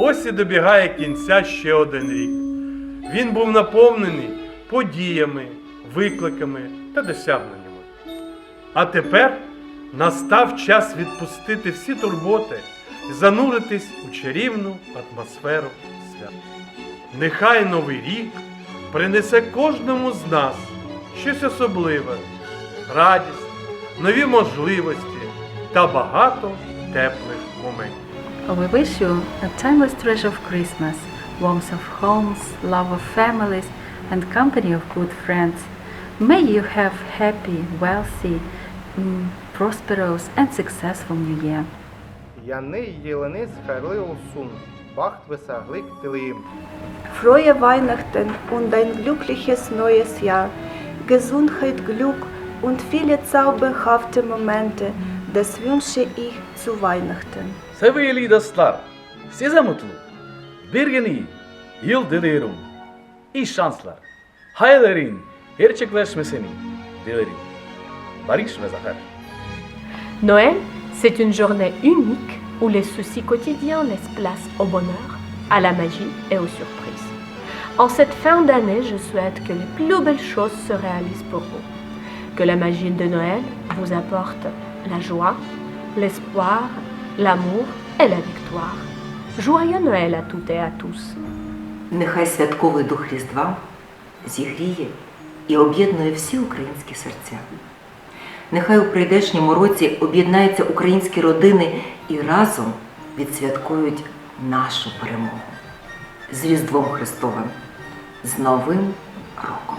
Ось і добігає кінця ще один рік. Він був наповнений подіями, викликами та досягненнями. А тепер настав час відпустити всі турботи і зануритись у чарівну атмосферу свят. Нехай новий рік принесе кожному з нас щось особливе, радість, нові можливості та багато теплих моментів. We wish you a timeless treasure of Christmas, warmth of homes, love of families, and company of good friends. May you have happy, wealthy, mm, prosperous, and successful New Year. Яни Jelenis Herli Ulsun, Bacht Vesaglik Tilim. Frohe Weihnachten und ein glückliches neues Jahr. Gesundheit, Glück und viele zauberhafte Momente. Das wünsche ich zu Weihnachten. Sevgili dostlar, size mutlu, bir yeni yıl diliyorum. İyi şanslar, hayallerin gerçekleşmesini dilerim. Barış ve zafer. Noël, c'est une journée unique où les soucis quotidiens laissent place au bonheur, à la magie et aux surprises. En cette fin d'année, je souhaite que les plus belles choses se réalisent pour vous. Que la magie de Noël vous apporte la joie, l'espoir, l'amour et la victoire. Joyeux Noël à toutes et à tous. Нехай святковий дух Різдва зігріє і об'єднує всі українські серця. Нехай у прийдешньому році об'єднаються українські родини і разом відсвяткують нашу перемогу з Різдвом Христовим, з Новим роком.